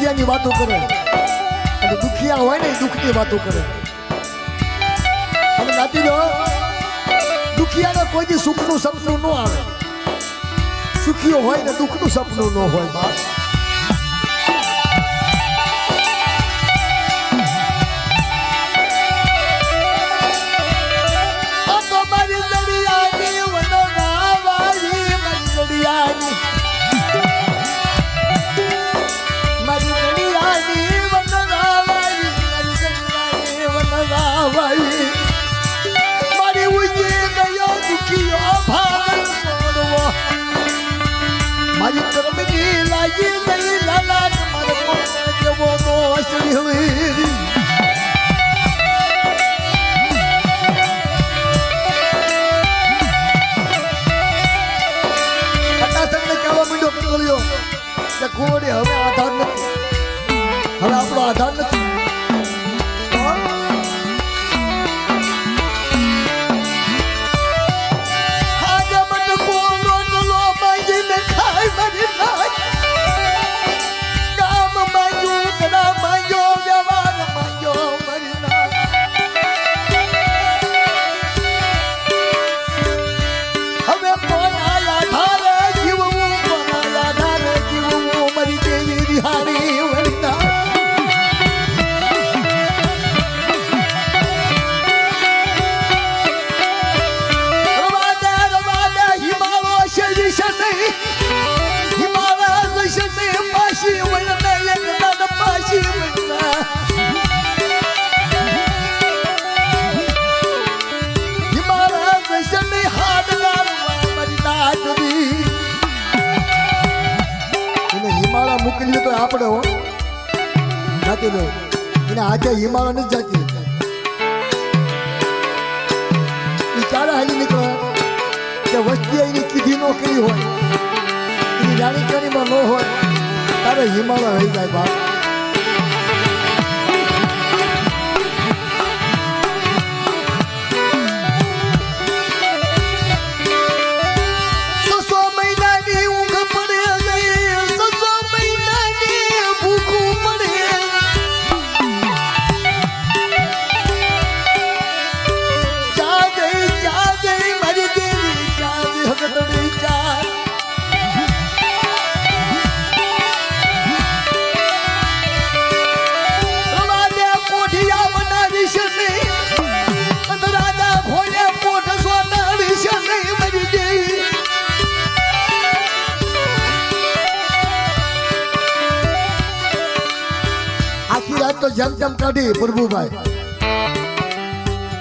દુખિયાની વાતો કરે. અને દુખિયા હોય ને એ દુઃખની વાતો કરે. અને નાતી લો દુખિયાને કોઈ સુખનું સપનું ન આવે. સુખીઓ હોય ને દુઃખનું સપનું ન હોય. બાપ મોકલ્યું તો આપણે જાતી લો એને આજે હિમાલય નથી જાતી. એ ચાલે હાલી નીકળે. કે વસ્તી એની કીધી નો કરી હોય. એની જાણીકારીમાં ન હોય. તારે હિમાલય રહી જાય બાપ. કાઢી પ્રભુભાઈ.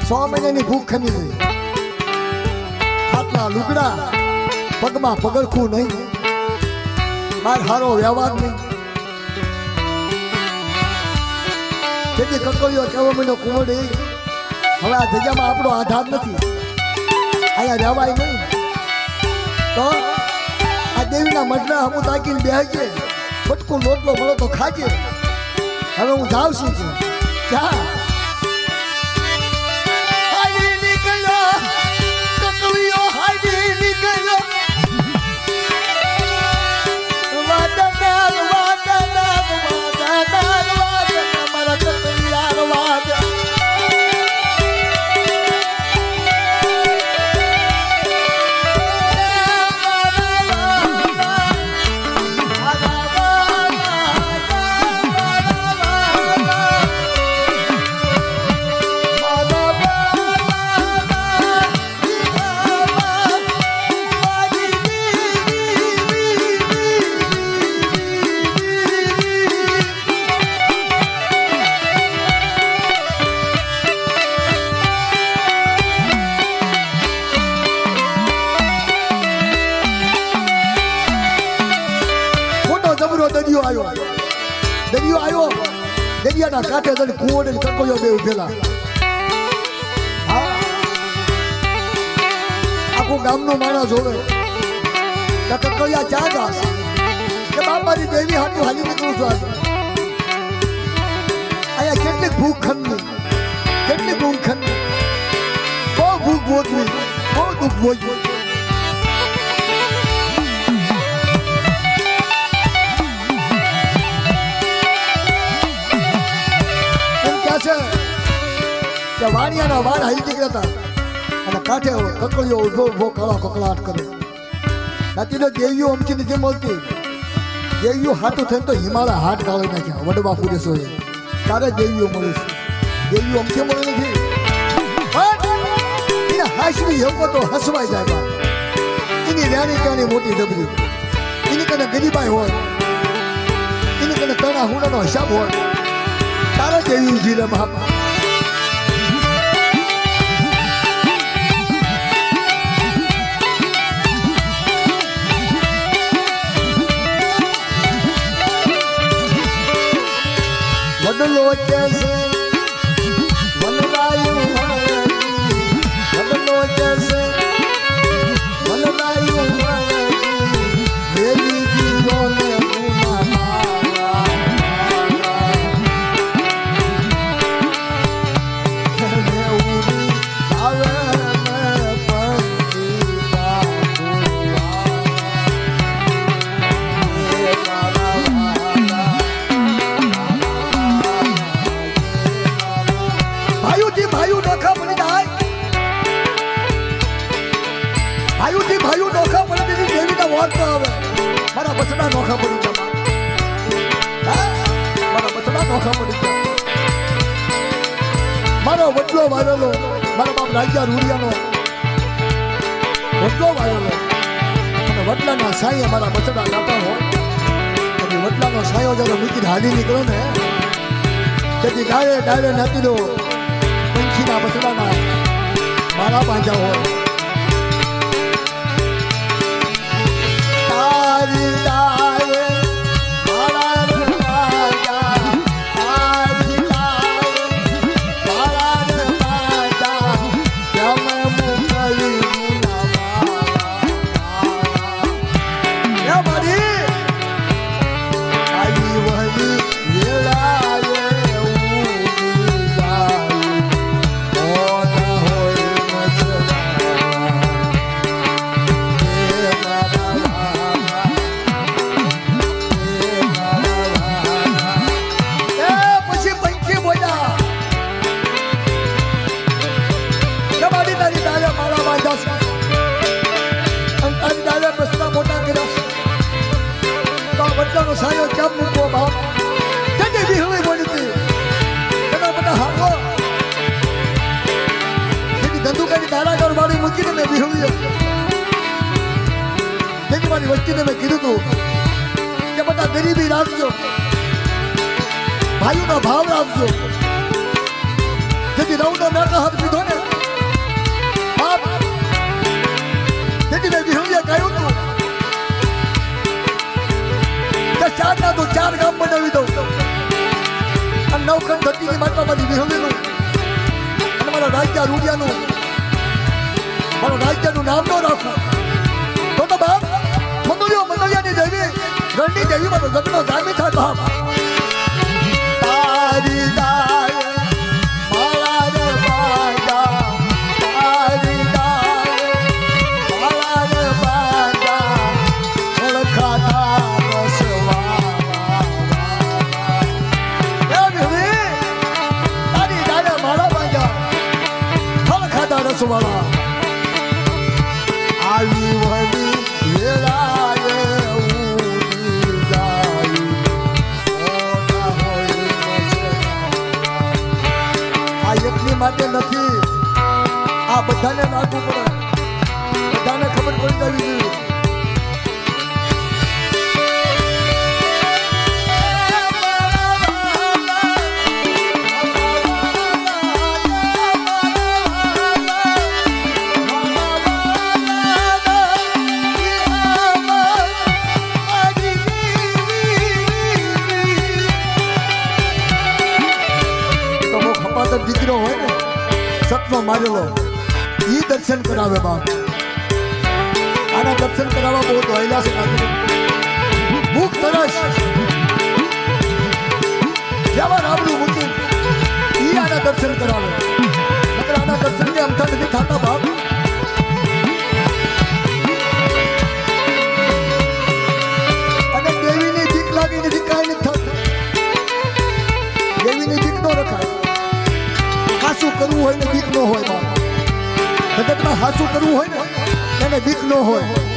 સો મહિનાની ભૂખ ખમી ગઈ. હાથના લુગડા પગમાં પગરખું નહીં. માર હારો વ્યવહાર નહીં. તેથી કકડીઓ કેવો મહિનો કુંવડે હવે આ જગ્યામાં આપણો આધાર નથી. અહીંયા રહેવાય નહીં. તો આ દેવીના મઢના હમું તાકીને બેસજે ફટકું લોટલો મળો તો ખાજે હવે હું જાઉં છું. Yeah. કાંઠે જઈને કુંવર ને કકોયો બે ઉભેલા આખું ગામનો માણસ જોવે કે કકોયા ચા જાસ કે બાપાની દેવી હાટું હાલી નીકળું છું આજે અહીંયા કેટલી ભૂખ ખંડની કેટલી ભૂખ ખંડની બહુ ભૂખ ભોગવી બહુ દુઃખ ભોગવ્યું કે વાણિયાના વાળ હાલી નીકળ્યા હતા. અને કાંઠે કકડીઓ ઊભો ઊભો, કાળા કકડાટ કરે. નાતીનો દેવીઓ અમથી નથી મળતી. દેવીઓ હાથું થઈને તો હિમાલય હાથ ગાળી નાખ્યા. વડવા પુરુષોએ તારે દેવીઓ મળે છે. દેવીઓ અમથી મળે નથી. હાસવી હકો તો હસવાઈ જાય એની રાણી કાણી મોટી ડબરી? એની કને ગરીબાઈ હોય. એની કને તણા હુડાનો હિસાબ હોય. તારે દેવી જીરે બાપ. છે મારો વડલો વાયરલો મારા બાપ રાજા રૂડિયાનો. વડલો વાયરલો અને વડલાના સાંયે મારા બચડા નાતા હોય. અને વડલાનો સાયો જ્યારે મૂકી હાલી નીકળો ને, તેથી ડાળે ડાળે નાતીનો પંખીના બચડાના મારા પાંજા હોય. ધરતીની માતા મારી વિહળીનું અને મારા રાજ્ય રૂડિયાનું. મારા રાજ્યનું નામ ન રાખું. તો તો બાપ મંગળિયો મંગળિયાની દેવી રણની દેવી મારો જગનો જામી થાય બાપ. તારી ડાળે માટે નથી. આ બધાને લાગુ પડે. દર્શન કરાવવા બહુ દોયલા છે. ભૂખ તરસ જેવા રાવણું મૂકી ઈ આના દર્શન કરાવે નકર આના દર્શન કે અમથા નથી થતા બાપ અને દેવીની જીત લાગી નથી કાંઈ નથી થતું દેવીની જીત નો રખાય હાસું કરવું હોય હાટું હોય ને એને બીક ન હોય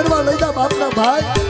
કરવા લઈ જા બાપના ભાઈ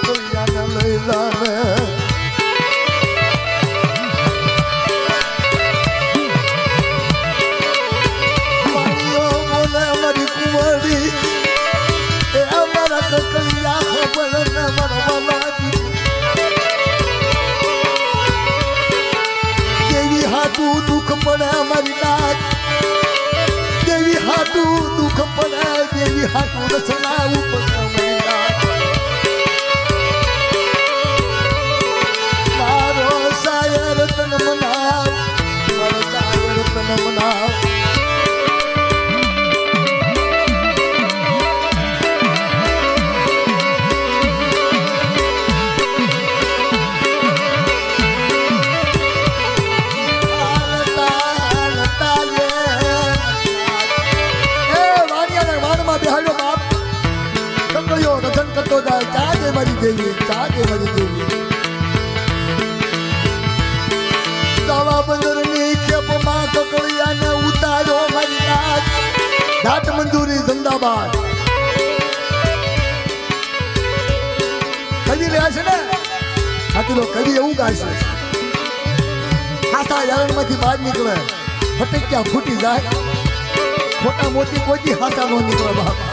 પડે દેવી હાટું રસલાવું પડે ચા ચાગે મારી દેવી ચા બંદરની દેવી દાવા ખેપમાં કકળિયાને ઉતાર્યો મારી નાચ ઘાટ મંજૂરી જિંદાબાદ કવિ રહ્યા છે ને હાથીનો કવિ એવું ગાય છે હાથા યારણમાંથી બહાર નીકળે ફટક્યા ફૂટી જાય ખોટા મોતી કોઈ હાથા નો નીકળે બાપ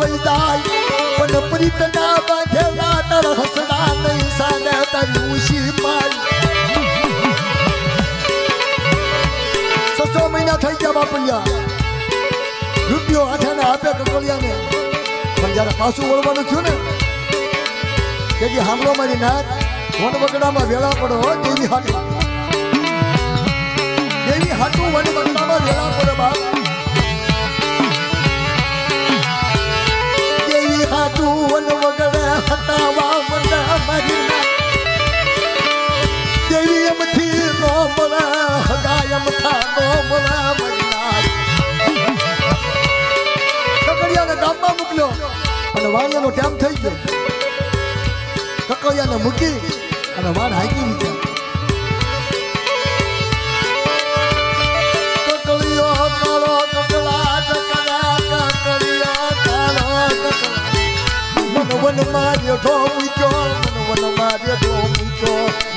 વઈ જાય પણ પ્રીત ના બાંધેલા તર હસડા નહીં સાને તારી ઉશી સસો મહિના થઈ ગયા બાપલિયા. રૂપિયો આઠાને આપે કકોલિયાને પણ જ્યારે પાછું વળવાનું થયું ને જે હામલો મારી નાથ વન વગડામાં વેલા પડો દેવી હાટું. દેવી હાટું વન વગડામાં વેલા પડો બાપ. નાથ કકડિયાને અને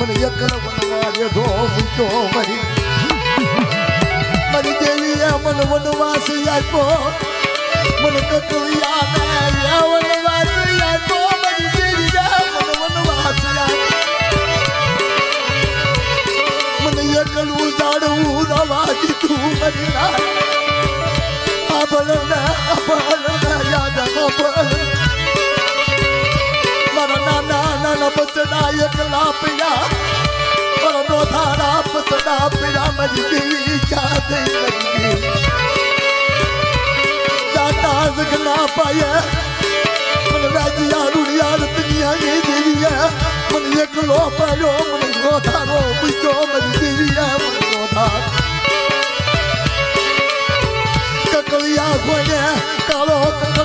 મને એક વન માર્યો ઢો મૂક્યો મારી મારી દેવીએ મન વનવાસી આપ્યો. મને કકડિયા ને વનવાસ આપ્યો. મારી દેવીએ મન વનવાસ આપ્યો. મને એકલું જાડવું રવા દીધું મારી નાથ આ ભલને આ ભલને યાદ આ ભલને મારા નાના નાના બચડા એકલા પીડા. મારા નોધારા બચડા પીડા મારી દેવી ક્યાં દઈ મારી દાતા જગના પાયે મને રાજીયા રૂડિયા રતનિયા એ દેવીએ મને એકલો પાડ્યો મને નોધારો મૂક્યો મારી દેવીએ મને નોધાર કકલિયા કોને કાળો કકલાટ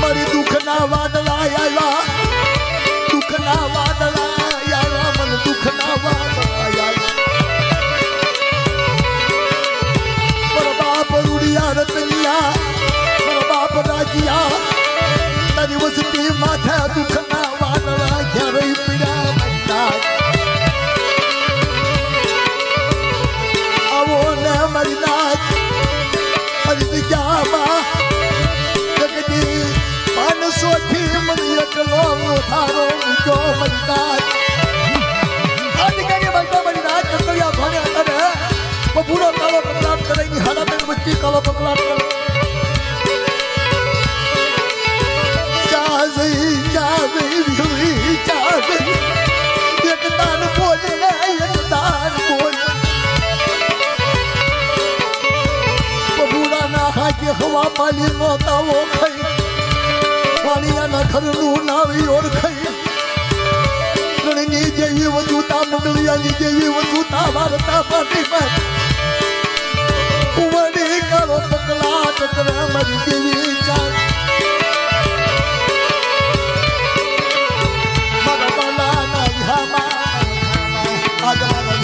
મારી દુઃખના વાદળા આવ્યા દુઃખના વાદળા આવ્યા મને દુઃખના વાદળા આવ્યા પર બાપ રૂડિયા રતનિયા પર બાપ રાજિયા તારી વસ્તી માથે દુઃખ મૂક્યો મારી નાચ આ જગ્યાની ભાષા મારી નાચ કરતવ્યા ભાને અને બબુડો કાળો કકડાટ કરે ની હાડા તક કાળો હવા પાલી તાવો ખાઈ પાણીયાના ખરનું નાવી ઓળખાઈ રણની જેવી વજુતા મુગલિયાની જેવી વજુતા વાર્તા પાટી પર ઉમડી કરો પકલા ચક્ર મરી દેવી ચાલ મારા બાલાના ઘામાં આજ મારા